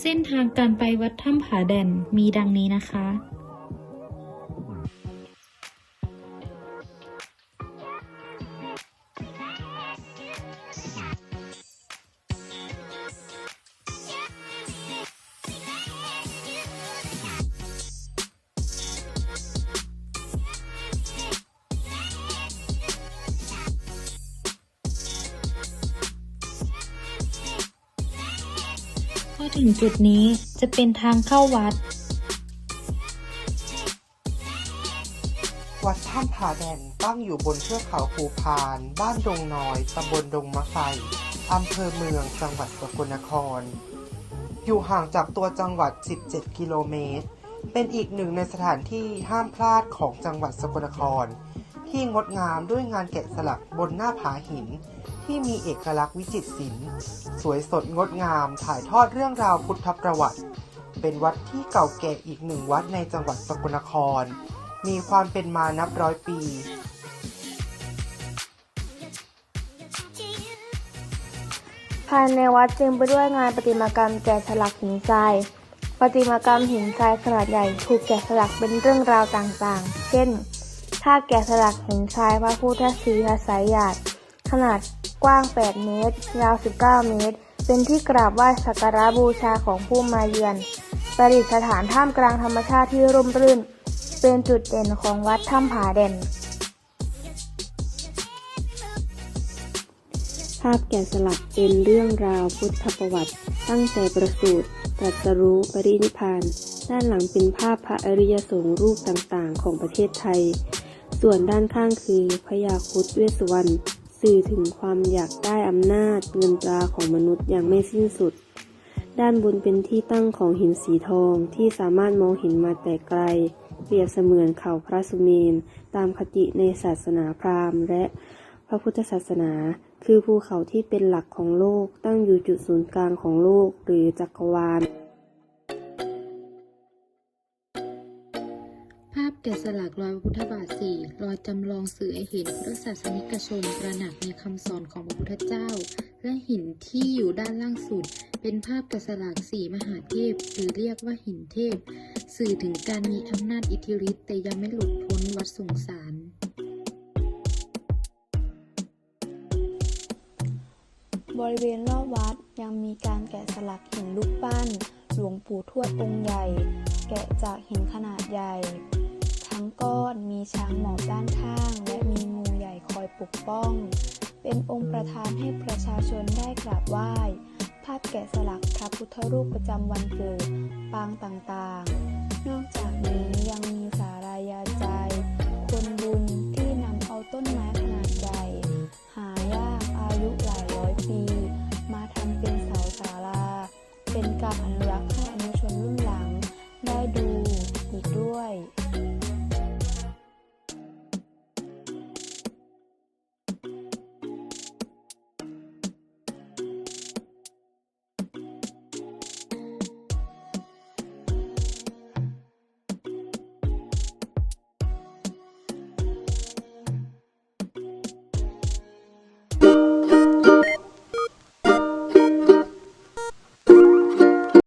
เส้นทางการไปวัดถ้ำผาแด่นมีดังนี้นะคะ อถึงจุดนี้จะเป็นทางเข้าวัด วัดถ้ำผาแดนตั้งอยู่บนเทือกเขาภูพาน บ้านดงน้อยตำบลดงมะไฟอำเภอเมืองจังหวัดสกลนคร อยู่ห่างจากตัวจังหวัด 17 กิโลเมตร เป็นอีกหนึ่งในสถานที่ห้ามพลาดของจังหวัดสกลนคร ที่งดงามด้วยงานแกะสลักบนหน้าผาหิน ที่มีเอกลักษณ์วิจิตรศิลป์สวยสดงดงามถ่ายทอดเรื่องราวพุทธประวัติ เป็นวัดที่เก่าแก่อีกหนึ่งวัดในจังหวัดสกลนคร มีความเป็นมานับร้อยปีภายในวัดเต็มไปด้วยงานประติมากรรมแกะสลักหินทรายประติมากรรมหินทรายขนาดใหญ่ถูกแกะสลักเป็นเรื่องราวต่างๆ เช่น ถ้าแกะสลักหินทรายพระพุทธศรีอาศัยหยาดขนาดกว้าง 8 เมตร ยาว 19 เมตร เป็นที่กราบไหว้สักการะบูชาของผู้มาเยือน ประดิษฐานท่ามกลางธรรมชาติที่ร่มรื่น เป็นจุดเด่นของวัดถ้ำผาแด่น ภาพแกะสลักเป็นเรื่องราวพุทธประวัติ ตั้งใจประสูติตรัสรู้ปรินิพาน ด้านหลังเป็นภาพพระอริยสงฆ์รูปต่างๆ ของประเทศไทย ส่วนด้านข้างคือพญาคุดเวสสุวรรณสื่อถึงความอยากได้อำนาจเงินตราของมนุษย์อย่างไม่สิ้นสุด ด้านบนเป็นที่ตั้งของหินสีทองที่สามารถมองเห็นมาแต่ไกล เปรียบเสมือนเขาพระสุเมน ตามคติในศาสนาพราหมณ์ และพระพุทธศาสนา คือภูเขาที่เป็นหลักของโลกตั้งอยู่จุดศูนย์กลางของโลกหรือจักรวาล ภาพแกะสลักรอยพระพุทธบาทสี่รอยจำลองสื่อให้เห็นพุทธศาสนิกชนตระหนักในคำสอนของพระพุทธเจ้า และหินที่อยู่ด้านล่างสุด เป็นภาพแกะสลักสี่มหาเทพ หรือเรียกว่าหินเทพ สื่อถึงการมีอำนาจอิทธิฤทธิ์แต่ยังไม่หลุดพ้นวัดสงสารบริเวณรอบวัดยังมีการแกะสลักหินรูปปั้น หลวงปู่ทวดองค์ใหญ่ แกะจากหินขนาดใหญ่ ทั้งก้อนมีช้างหมอบด้านข้าง และมีงูใหญ่คอยปกป้อง เป็นองค์ประธานให้ประชาชนได้กราบไหว้ ภาพแกะสลักพระพุทธรูปประจำวันเกิด ปางต่างๆ นอกจากนี้ยังมีสารายาใจ คนบุญที่นำเอาต้นไม้ขนาดใหญ่หายากอายุหลายร้อยปี มาทำเป็นเสาสาราเป็นการอนุรักษ์